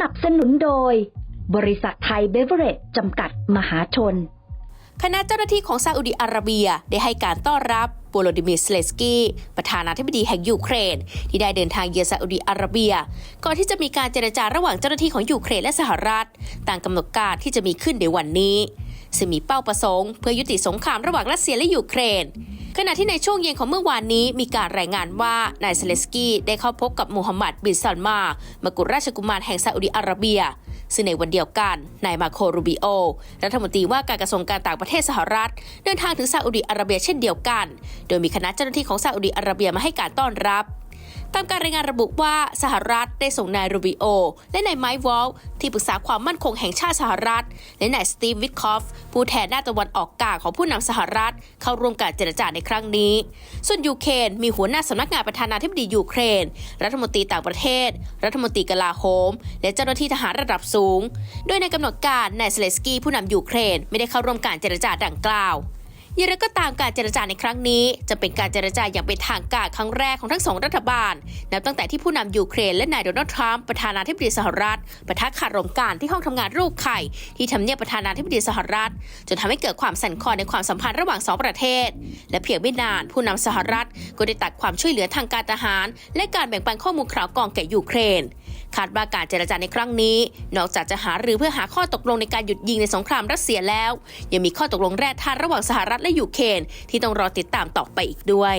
นับสนุนโดย บริษัทไทยเบเวอเรจจำกัดมหาชน คณะเจ้าหน้าที่ของซาอุดิอาระเบียได้ให้การต้อนรับโวโลดิมิรสเลสกี้ประธานาธิบดีแห่งยูเครน ที่ได้เดินทางเยือนซาอุดิอาระเบีย ก่อนที่จะมีการเจรจาระหว่างเจ้าหน้าที่ของยูเครนและสหรัฐตามกำหนดการที่จะมีขึ้นในวันนี้ซึ่งมีเป้าประสงค์เพื่อยุติสงครามระหว่างรัสเซียและยูเครน ขณะที่ในช่วงเย็นของเมื่อวานนี้มีการรายงานว่านายเซเลสกี้ได้เข้าพบกับมูฮัมหมัดบินซัลมา มกุฎราชกุมารแห่งซาอุดิอาระเบีย ซึ่งในวันเดียวกันนายมาโครูบิโอ รัฐมนตรีว่าการกระทรวงการต่างประเทศสหรัฐ เดินทางถึงซาอุดิอาระเบียเช่นเดียวกัน โดยมีคณะเจ้าหน้าที่ของซาอุดิอาระเบียมาให้การต้อนรับ ตามการรายงานระบุว่าสหรัฐได้ส่งนายรูบิโอ และนายไมค์วอลที่ปรึกษาความมั่นคงแห่งชาติสหรัฐ และนายสตีฟวิทคอฟ ผู้แทนด้านตะวันออกกลางของผู้นำสหรัฐ เข้าร่วมการเจรจาในครั้งนี้ ส่วนยูเครนมีหัวหน้าสำนักงานประธานาธิบดียูเครน รัฐมนตรีต่างประเทศ รัฐมนตรีกลาโหม และเจ้าหน้าที่ทหารระดับสูง โดยในกำหนดการนายเซเลสกี้ผู้นำยูเครนไม่ได้เข้าร่วมการเจรจาดังกล่าว ย่างไรก็ตามการเจรจาในครั้งนี้ จะเป็นการเจรจาอย่างเป็นทางการครั้งแรกของทั้งสองรัฐบาล นับตั้งแต่ที่ผู้นำยูเครนและนายโดนัลด์ทรัมป์ประธานาธิบดีสหรัฐปะทะคารมการที่ห้องทำงานรูปไข่ ที่ทำเนียบประธานาธิบดีสหรัฐ จนทำให้เกิดความสั่นคลอนในความสัมพันธ์ระหว่างสองประเทศ และเพียงไม่นานผู้นำสหรัฐก็ได้ตัดความช่วยเหลือทางการทหาร และการแบ่งปันข้อมูลข่าวกองแก่ยูเครน คาดว่าการเจรจาในครั้งนี้ นอกจากจะหารือเพื่อหาข้อตกลงในการหยุดยิงในสงครามรัสเซียแล้ว ยังมีข้อตกลงแร่ธาตุระหว่างสหรัฐและยูเครนที่ต้องรอติดตามต่อไปอีกด้วย